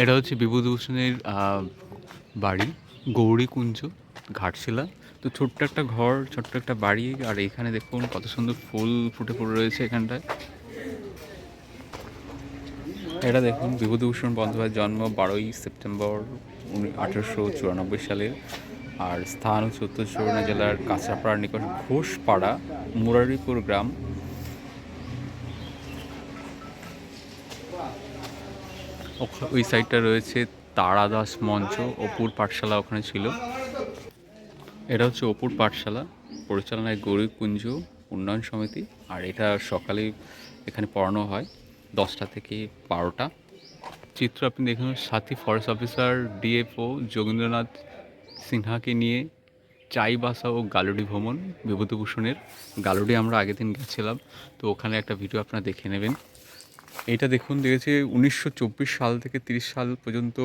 এটা হচ্ছে বিভূতিভূষণের বাড়ি, গৌরীকুঞ্জ, ঘাটশিলা। তো ছোট্ট একটা ঘর, ছোট্ট একটা বাড়ি, আর এখানে দেখুন কত সুন্দর ফুল ফুটে পড়ে রয়েছে এখানটায়। এটা দেখুন বিভূতিভূষণ বন্দ্যোপাধ্যায়ের জন্ম বারোই সেপ্টেম্বর আঠেরোশো চুরানব্বই সালের। আর স্থান হচ্ছে উত্তর জেলার কাঁচাপাড়ার নিকট ঘোষপাড়া, মুরারিপুর গ্রাম। ওই সাইডটা রয়েছে তারাদাস মঞ্চ, অপুর পাঠশালা ওখানে ছিল। এটা হচ্ছে অপুর পাঠশালা, পরিচালনায় গৌরীকুঞ্জ উন্নয়ন সমিতি, আর এটা সকালে এখানে পড়ানো হয় দশটা থেকে বারোটা। চিত্র আপনি দেখুন, সাথী ফরেস্ট অফিসার ডিএফও যোগেন্দ্রনাথ সিনহাকে নিয়ে চাইবাসা ও গালুডি ভ্রমণ বিভূতিভূষণের। গালুডি আমরা আগের দিন গেছিলাম, তো ওখানে একটা ভিডিও আপনারা দেখে নেবেন। এটা দেখুন, দেখেছে উনিশশো সাল থেকে তিরিশ সাল পর্যন্ত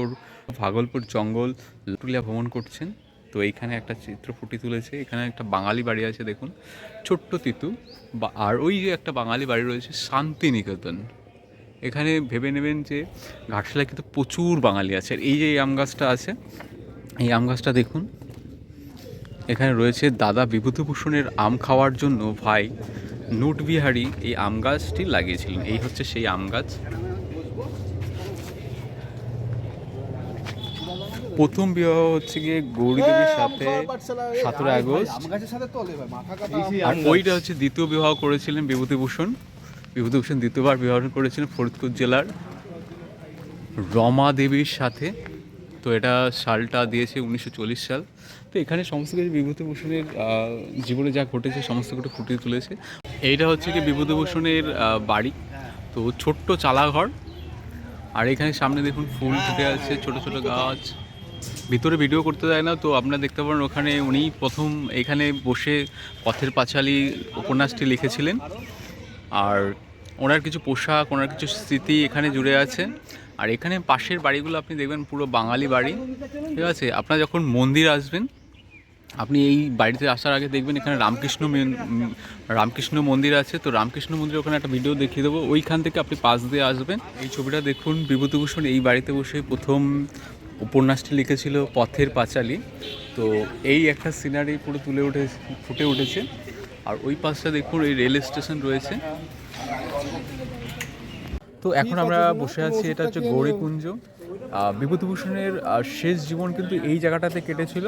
ভাগলপুর জঙ্গল লুটুলিয়া ভ্রমণ করছেন। তো এইখানে একটা চিত্র ফুটি তুলেছে। এখানে একটা বাঙালি বাড়ি আছে, দেখুন। ছোট্ট তিতু। বা, আর ওই যে একটা বাঙালি বাড়ি রয়েছে, শান্তিনিকেতন। এখানে ভেবে নেবেন যে ঘাটশিলায় কিন্তু প্রচুর বাঙালি আছে। আর এই যে আম গাছটা আছে, এই আম গাছটা দেখুন। এখানে রয়েছে দাদা বিভূতিভূষণের আম খাওয়ার জন্য ভাই নুটবিহারী এই আম গাছটি লাগিয়েছিলেন। এই হচ্ছে সেই আম গাছ। প্রথম বিবাহ হচ্ছে গিয়ে গৌরীদেবীর সাথে সতেরো আগস্ট। আর ওইটা হচ্ছে দ্বিতীয় বিবাহ করেছিলেন বিভূতিভূষণ। বিভূতিভূষণ দ্বিতীয়বার বিবাহ করেছিলেন ফরিদপুর জেলার রমা দেবীর সাথে। তো এটা সালটা দিয়েছে উনিশশো চল্লিশ সাল। তো এখানে সমস্ত কিছু বিভূতিভূষণের জীবনে যা ঘটেছে সমস্ত কিছু ফুটিয়ে তুলেছে। এইটা হচ্ছে কি বিভূতিভূষণের বাড়ি। তো ছোট্ট চালাঘর। আর এখানে সামনে দেখুন ফুল ফুটে আছে, ছোট ছোট গাছ। ভিতরে ভিডিও করতে দেয় না, তো আপনারা দেখতে পারেন ওখানে উনি প্রথম এখানে বসে পথের পাঁচালী উপন্যাসটি লিখেছিলেন। আর ওনার কিছু পোশাক, ওনার কিছু স্মৃতি এখানে জুড়ে আছে। আর এখানে পাশের বাড়িগুলো আপনি দেখবেন পুরো বাঙালি বাড়ি। ঠিক আছে? আপনারা যখন মন্দির আসবেন আপনি এই বাড়িতে আসার আগে দেখবেন এখানে রামকৃষ্ণ রামকৃষ্ণ মন্দির আছে। তো রামকৃষ্ণ মন্দির ওখানে একটা ভিডিও দেখিয়ে দেবো। ওইখান থেকে আপনি পাশ দিয়ে আসবেন। এই ছবিটা দেখুন, বিভূতিভূষণ এই বাড়িতে বসে প্রথম উপন্যাসটি লিখেছিল পথের পাঁচালী। তো এই একটা সিনারি পুরো তুলে উঠে ফুটে উঠেছে। আর ওই পাশটা দেখুন, এই রেল স্টেশন রয়েছে। তো এখন আমরা বসে আছি, এটা হচ্ছে গৌরীকুঞ্জ। বিভূতিভূষণের শেষ জীবন কিন্তু এই জায়গাটাতে কেটেছিল।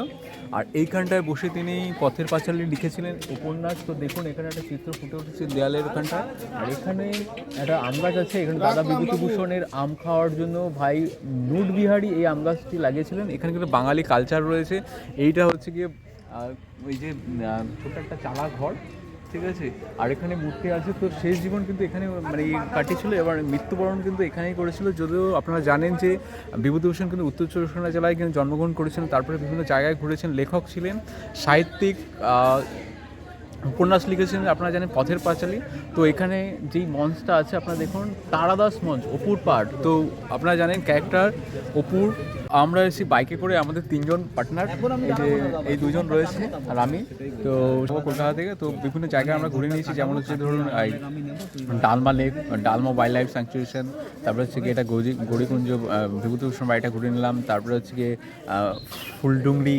আর এইখানটায় বসে তিনি পথের পাঁচালী লিখেছিলেন উপন্যাস। তো দেখুন, এখানে একটা চিত্র ফুটে উঠেছে দেয়ালের ওখানটা আর এখানে একটা আম গাছ আছে, এখানে দাদা বিভূতিভূষণের আম খাওয়ার জন্য ভাই নুট বিহারী এই আম গাছটি লাগিয়েছিলেন। এখানে কিন্তু বাঙালি কালচার রয়েছে। এইটা হচ্ছে গিয়ে ওই যে ছোট একটা চালা ঘর ঠিক আছে? আর এখানে মূর্তি আছে, তো শেষ জীবন কিন্তু এখানে মানে কাটিয়েছিল, এবার মৃত্যুবরণ কিন্তু এখানেই করেছিল। যদিও আপনারা জানেন যে বিভূতিভূষণ কিন্তু উত্তর চব্বিশ পরগনা জেলায় কিন্তু জন্মগ্রহণ করেছিলেন, তারপরে বিভিন্ন জায়গায় ঘুরেছেন, লেখক ছিলেন, সাহিত্যিক উপন্যাস লিখেছেন আপনারা জানেন পথের পাঁচালী। তো এখানে যেই মঞ্চটা আছে, আপনারা দেখুন, তারাদাস মঞ্চ, অপুর পাঠ তো আপনারা জানেন ক্যারেক্টার অপুর। আমরা এসেছি বাইকে করে আমাদের তিনজন পার্টনার এই যে এই দুজন রয়েছে আর আমি তো কলকাতা থেকে, তো বিভিন্ন জায়গায় আমরা ঘুরে নিয়েছি, যেমন হচ্ছে ধরুন, এই Dalma lake, Dalma wildlife স্যাংচুয়েশন তারপরে হচ্ছে গিয়ে এটা গৌরী, গৌরীকুঞ্জ বিভূতিভূষণ বাড়িটা ঘুরে নিলাম, তারপরে হচ্ছে গিয়ে ফুলডুংরি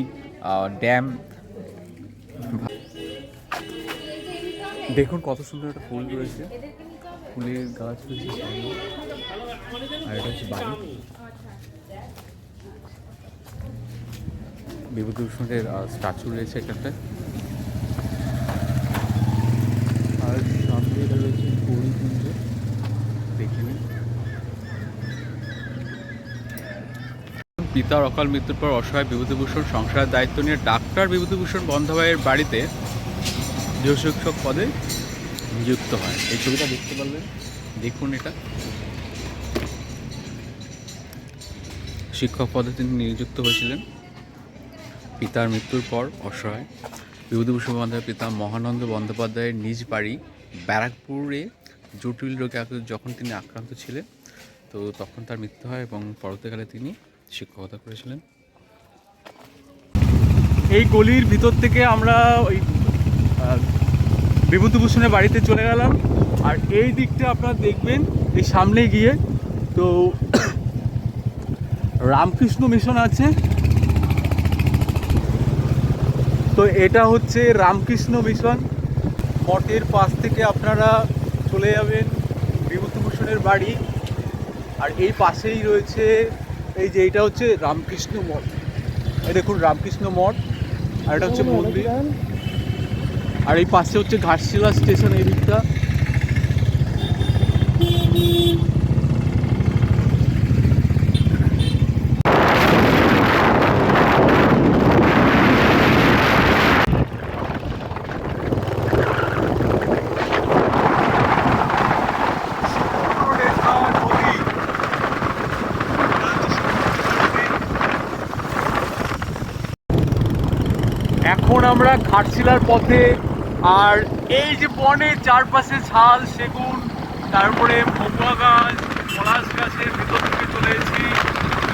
ড্যাম দেখুন কত সুন্দর একটা ফুল রয়েছে। ফুলের গাছ রয়েছে আর এটা হচ্ছে বাড়ি। বিভূতিভূষণের স্ট্যাচু রয়েছে এখানটায়। আর সামনে এটা রয়েছে দেখে নিন। পিতার অকাল মৃত্যুর পর অসহায় বিভূতিভূষণ সংসারের দায়িত্ব নিয়ে ডাক্তার বিভূতিভূষণ বন্দ্যোপাধ্যায়ের বাড়িতে গৃহ শিক্ষক পদে নিযুক্ত হয়। এই ছবিটা দেখতে পারলেন দেখুন এটা। শিক্ষক পদে তিনি নিযুক্ত হয়েছিলেন। পিতার মৃত্যুর পর অসহায়। বিভূতিভূষণ বন্দ্যোপাধ্যায়ের পিতা মহানন্দ বন্দ্যোপাধ্যায়ের নিজ বাড়ি ব্যারাকপুরে জটিল রোগে যখন তিনি আক্রান্ত ছিলেন, তো তখন তার মৃত্যু হয় এবং পরবর্তীকালে তিনি শিক্ষকতা করেছিলেন। এই গলির ভিতর থেকে আমরা ওই বিভূতিভূষণের বাড়িতে চলে গেলাম। আর এই দিকটা আপনারা দেখবেন, এই সামনে গিয়ে তো রামকৃষ্ণ মিশন আছে। তো এটা হচ্ছে রামকৃষ্ণ মিশন। মঠের পাশ থেকে আপনারা চলে যাবেন বিভূতিভূষণের বাড়ি। আর এই পাশেই রয়েছে, এই যে এটা হচ্ছে রামকৃষ্ণ মঠ। এই দেখুন, রামকৃষ্ণ মঠ। আর এটা হচ্ছে মন্দির। আর এই পাশে হচ্ছে ঘাটশিলা স্টেশন এই দিকটা। এখন আমরা ঘাটশিলার পথে আর এই যে বনের চারপাশে ঝাল সেগুন, তারপরে মহুয়া গাছ, পলাশ গাছের ভেতর থেকে চলে এসেছি।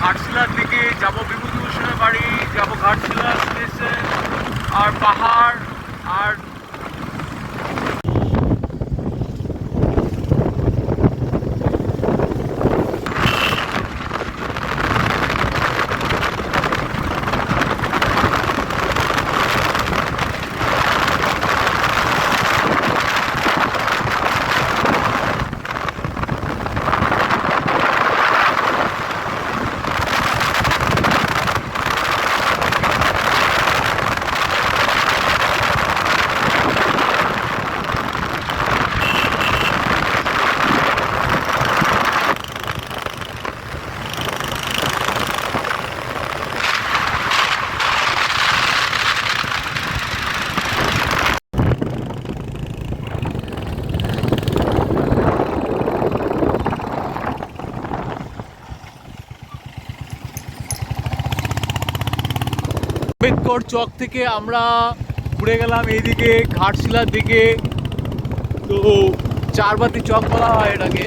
ঘাটশিলার দিকে যাব বিভূতিভূষণের বাড়ি, যাব ঘাটশিলা স্টেশন আর পাহাড় আর আম্বেদকর চক থেকে আমরা ঘুরে গেলাম এইদিকে ঘাটশিলার দিকে। তো চারবাতি চক বলা হয় এটাকে।